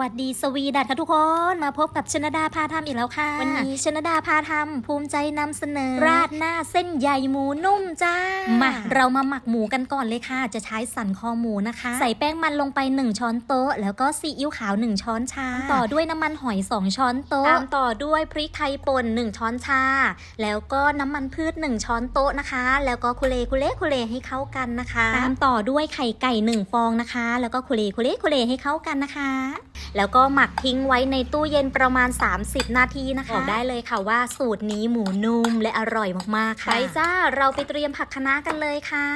วัสดีสวีดัตค่ะทุกคน มาพบกับชนดาพาทำอีกแล้วค่ะ วันนี้ชนดาพาทำภูมิใจนำเสนอ ราดหน้าเส้นใหญ่หมูนุ่มจ้ามาเรามาหมักหมูกันก่อนเลยค่ะ จะใช้สันคอหมูนะคะ ใส่แป้งมันลงไป 1 ช้อนโต๊ะ แล้วก็ซีอิ๊วขาว 1 ช้อนชา ต่อด้วยน้ำมันหอย 2 ช้อนโต๊ะตามต่อด้วยพริกไทยป่น1ช้อนชา แล้วก็น้ำมันพืช 1 ช้อนโต๊ะนะคะ แล้วก็คุเลคุเลคุเลให้เข้ากันนะคะ ตามต่อด้วยไข่ไก่1ฟองนะคะ แล้วก็คุเลคุเลคุเลให้เข้ากันนะคะ แล้วก็หมักทิ้งไว้ในตู้เย็นประมาณ 30 นาทีนะคะบอกได้เลยค่ะว่าสูตรนี้หมูนุ่มและอร่อยมากๆค่ะไปจ้าเราไปเตรียมผักคะน้ากันเลยค่ะ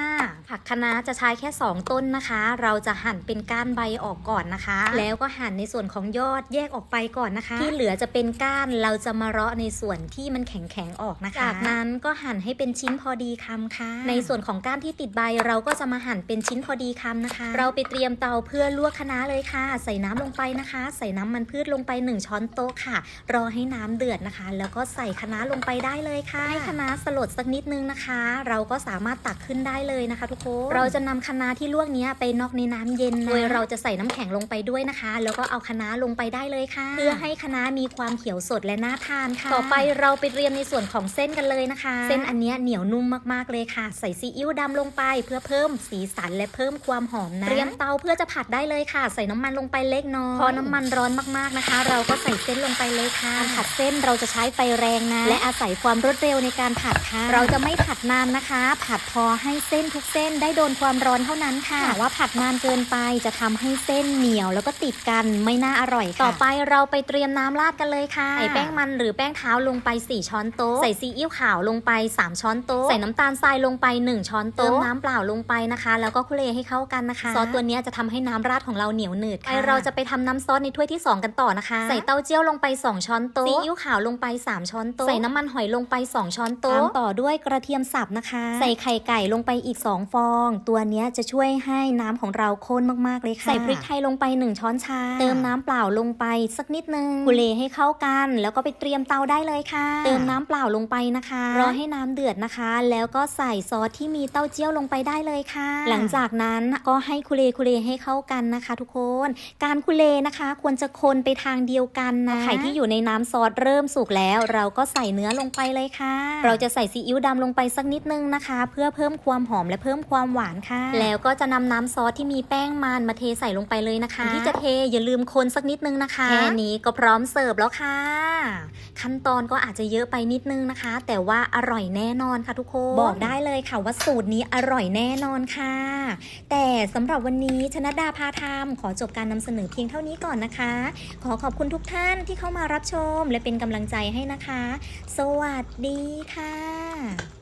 ผักคะน้าจะใช้แค่ 2 ต้นนะคะ เราจะหั่นเป็นก้านใบออกก่อนนะคะ แล้วก็หั่นในส่วนของยอดแยกออกไปก่อนนะคะ ที่เหลือจะเป็นก้านเราจะมาเราะในส่วนที่มันแข็งๆออกนะคะ จากนั้นก็หั่นให้เป็นชิ้นพอดีคำค่ะ ในส่วนของก้านที่ติดใบเราก็จะมาหั่นเป็นชิ้นพอดีคำนะคะ เราไปเตรียมเตาเพื่อลวกคะน้าเลยค่ะ ใส่น้ำลงไปนะคะใส่น้ำมันพืชลงไป 1 ช้อนโต๊ะค่ะ รอให้น้ำเดือดนะคะ แล้วก็ใส่คะน้าลงไปได้เลยค่ะให้คะน้าสลดสักนิดนึงนะคะ เราก็สามารถตักขึ้นได้เลยนะคะ ทุกคนเราจะนำคะน้าที่ลวกเนี้ยไปนอกในน้ำเย็นนะโดยเราจะใส่น้ำแข็งลงไปด้วยนะคะ แล้วก็เอาคะน้าลงไปได้เลยค่ะ เพื่อให้คะน้ามีความเขียวสดและน่าทานค่ะ ต่อไปเราไปเตรียมในส่วนของเส้นกันเลยนะคะ เส้นอันเนี้ยเหนียวนุ่มมากๆเลยค่ะ ใส่ซีอิ๊วดำลงไป เพื่อเพิ่มสีสันและเพิ่มความหอมนะเตรียมเตาเพื่อจะผัดได้เลยค่ะ ใส่น้ำมันลงไปเล็กน้อยพอน้ำมันร้อนมากๆนะคะ เราก็ใส่เส้นลงไปเลยค่ะการผัดเส้นเราจะใช้ไฟแรงนะ และอาศัยความรวดเร็วในการผัดค่ะ เราจะไม่ผัดนานนะคะ ผัดพอให้เส้นทุกเส้นได้โดนความร้อนเท่านั้นค่ะหากว่าผัดนานเกินไปจะทำให้เส้นเหนียวแล้วก็ติดกันไม่น่าอร่อยค่ะต่อไปเราไปเตรียมน้ำราดกันเลยค่ะใส่แป้งมันหรือแป้งเท้าลงไป 4 ช้อนโต๊ะใส่ซีอิ๊วขาวลงไป 3 ช้อนโต๊ะใส่น้ำตาลทรายลงไป 1 ช้อนโต๊ะเติมน้ำเปล่าลงไปนะคะ แล้วก็คุเลให้เข้ากันนะคะซอสตัวเนี้ยจะทำให้น้ำราดของเราเหนียวหนืดค่ะไปเราจะไปทำน้ำซอสในถ้วยที่ 2 กันต่อนะคะ ใส่เต้าเจี้ยวลงไป 2 ช้อนโต๊ะซีอิ๊วขาวลงไป 3 ช้อนโต๊ะใส่น้ำมันหอยลงไป 2 ช้อนโต๊ะตามต่อด้วยกระเทียมสับนะคะ ใส่ไข่ไก่ลงไปอีก 2 ฟอง ตัวเนี้ยจะช่วยให้น้ำของเราข้นมากๆเลยค่ะ ใส่พริกไทยลงไป 1 ช้อนชา เติมน้ำเปล่าลงไปสักนิดนึงกุเลให้เข้ากัน แล้วก็ไปเตรียมเตาได้เลยค่ะ เติมน้ำเปล่าลงไปนะคะรอให้น้ำเดือดนะคะ แล้วก็ใส่ซอสที่มีเต้าเจี้ยวลงไปได้เลยค่ะ หลังจากนั้นก็ให้คุเลคุเลให้เข้ากันนะคะ ทุกคน การคุเลนะคะควรจะคนไปทางเดียวกันนะไข่ที่อยู่ในน้ำซอสเริ่มสุกแล้ว เราก็ใส่เนื้อลงไปเลยค่ะ เราจะใส่ซีอิ๊วดำลงไปสักนิดนึงนะคะ เพื่อเพิ่มความหอมและเพิ่มความหวานค่ะ แล้วก็จะนำน้ำซอสที่มีแป้งมันมาเทใส่ลงไปเลยนะคะ ที่จะเทอย่าลืมคนสักนิดนึงนะคะแค่นี้ก็พร้อมเสิร์ฟแล้วค่ะ ขั้นตอนก็อาจจะเยอะไปนิดนึงนะคะ แต่ว่าอร่อยแน่นอนค่ะทุกคนบอกได้เลยค่ะว่าสูตรนี้อร่อยแน่นอนค่ะ แต่สำหรับวันนี้ชนะดาพาทำขอจบการนำเสนอเพียงเท่านี้ก่อนนะคะ ขอขอบคุณทุกท่านที่เข้ามารับชมและเป็นกำลังใจให้นะคะ สวัสดีค่ะ